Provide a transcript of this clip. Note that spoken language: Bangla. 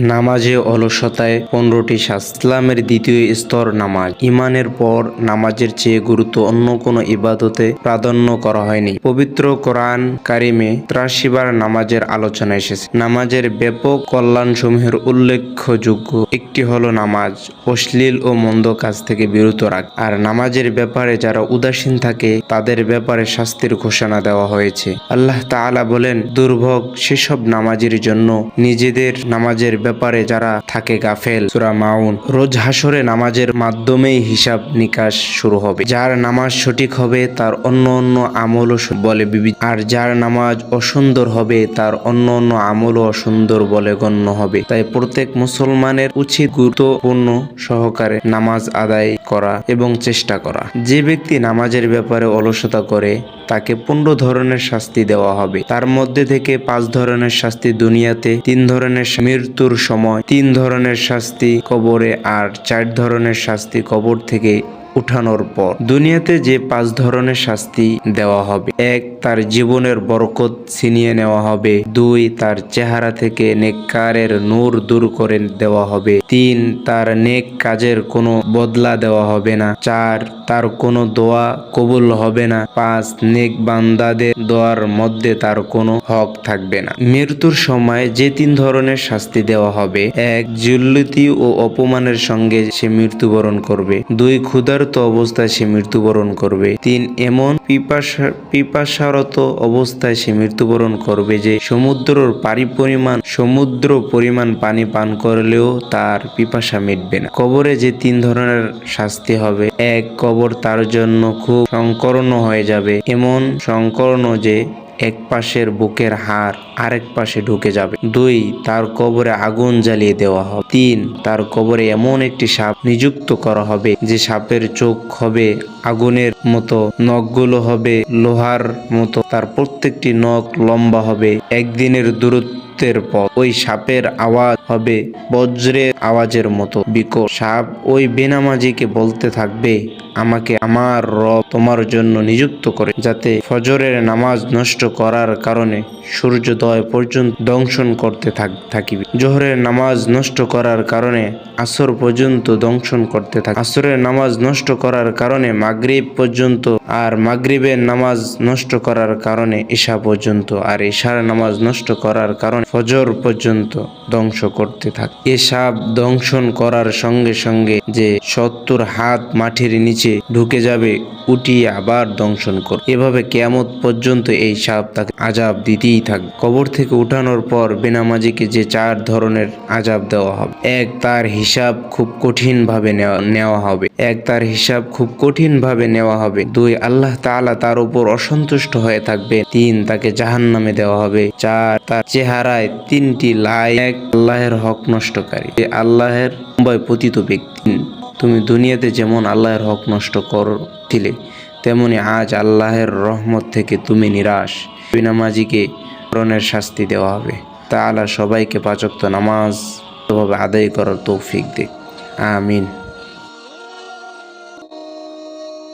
নামাজে অলসতায় পনেরোটি ইসলামের দ্বিতীয় স্তর নামাজ। ইমানের পর নামাজের চেয়ে গুরুত্ব অন্য কোনো ইবাদতে প্রাধান্য করা হয়নি। পবিত্র কোরআন কারিমে ত্রাশিবার নামাজের আলোচনা এসেছে। নামাজের ব্যাপক কল্যাণসমূহের উল্লেখযোগ্য একটি হলো নামাজ, অশ্লীল ও মন্দ কাজ থেকে বিরত রাখ। আর নামাজের ব্যাপারে যারা উদাসীন থাকে, তাদের ব্যাপারে শাস্তির ঘোষণা দেওয়া হয়েছে। আল্লাহ তাআলা বলেন, দুর্ভোগ সেসব নামাজের জন্য নিজেদের নামাজের ব্যাপারে যারা থাকে গাফেল, সুরা মাউন, রোজ হাসরে নামাজের মাধ্যমেই হিসাব নিকাশ শুরু হবে। যার নামাজ সঠিক হবে, তার অন্য অন্য আমলও বলে বিবি আর যার নামাজ অসুন্দর হবে, তার অন্য অন্য আমলও অসুন্দর বলে গণ্য হবে। তাই প্রত্যেক মুসলমানের উচিত গুরুত্বপূর্ণ সহকারে নামাজ আদায় করা এবং চেষ্টা করা। যে ব্যক্তি নামাজের ব্যাপারে অলসতা করে, তাকে পনেরো ধরনের শাস্তি দেওয়া হবে। তার মধ্যে থেকে পাঁচ ধরনের শাস্তি দুনিয়াতে, তিন ধরনের শা- সময় তিন ধরনের শাস্তি কবরে আর চার ধরনের শাস্তি কবর থেকে উঠানোর পর দুনিয়াতে যে পাঁচ ধরনের শাস্তি দেওয়া হবে। এক, তার জীবনের বরকত ছিনিয়ে নেওয়া হবে। দুই, তার চেহারা থেকে নেককারের নূর দূর করে দেওয়া হবে। তিন, তার নেক কাজের কোনো বদলা দেওয়া হবে না। চার, তার কোনো দোয়া কবুল হবে না। পাঁচ, নেক বান্দাদের দোয়ার মধ্যে তার কোনো হক থাকবে না। মৃত্যুর সময় যে তিন ধরনের শাস্তি দেওয়া হবে, এক জুল্লতি ও অপমানের সঙ্গে সে মৃত্যুবরণ করবে। দুই ক্ষুধার্ত অবস্থায় সে মৃত্যুবরণ করবে। তিন, এমন পিপাসা, পিপাসারত অবস্থায় সে মৃত্যুবরণ করবে যে সমুদ্রর পারি পরিমাণ সমুদ্র পরিমাণ পানি পান করলেও তার পিপাসা মিটবে না। কবরে যে তিন ধরনের শাস্তি হবে। এক, কবর তার জন্য খুব সংকর্ণ হয়ে যাবে। এমন সংকর্ণ যে এক পাশের বুকের হাড় আরেক পাশে ঢুকে যাবে। দুই, তার কবরে আগুন জ্বালিয়ে দেওয়া হবে। তিন, তার কবরে এমন একটি সাপ নিযুক্ত করা হবে যে সাপের চোখ হবে আগুনের মতো, নখগুলো হবে লোহার মতো, তার প্রত্যেকটি নখ লম্বা হবে। একদিনের দূরত্বের পর ওই সাপের আওয়াজ হবে বজ্রের আওয়াজের মতো। বিকট সাপ ওই বেনামাজিকে বলতে থাকবে, আমাকে আমার রব তোমার জন্য নিযুক্ত করে, যাতে ফজরের নামাজ নষ্ট করার কারণে সূর্যোদয় পর্যন্ত দংশন করতে থাক, থাকিবে। জোহরের নামাজ নষ্ট করার কারণে আসর পর্যন্ত দংশন করতে থাকে, আসরের নামাজ নষ্ট করার কারণে মাগরিব পর্যন্ত আর মাগরিবের নামাজ নষ্ট করার কারণে ঈশা পর্যন্ত আর ঈশার নামাজ নষ্ট করার কারণে ফজর পর্যন্ত ধ্বংস করতে থাকে। এ সাপ দংশন করার সঙ্গে সঙ্গে যে সত্তর হাত মাটির নিচে ঢুকে যাবে উঠিয়ে আবার দংশন কর। এভাবে কেয়ামত পর্যন্ত এই সাপ তাকে আজাব দিতেই থাকবে কবর থেকে উঠানোর পর বেনামাজিকে যে চার ধরনের আজাব দেওয়া হবে, এক তার হিসাব খুব কঠিন ভাবে নেওয়া হবে। এক তার হিসাব খুব কঠিন ভাবে নেওয়া হবে। দুই, আল্লাহ তাআলা তার উপর অসন্তুষ্ট হয়ে থাকবে। তিন, তাকে জাহান্নামে দেওয়া হবে। চার, তার চেহারায় তিনটি লাই, এক আল্লাহের হক নষ্টকারী। আল্লাহের সম্ভয় পতিত ব্যক্তি। তুমি দুনিয়াতে যেমন আল্লাহর হক নষ্ট করছিলে তেমনি আজ আল্লাহের রহমত থেকে তুমি নিরাশ। বিনামাজিকে মরণের শাস্তি দেওয়া হবে। তা আল্লাহ সবাইকে পাচক্ত নামাজ আদায় করার তৌফিক দে আমিন।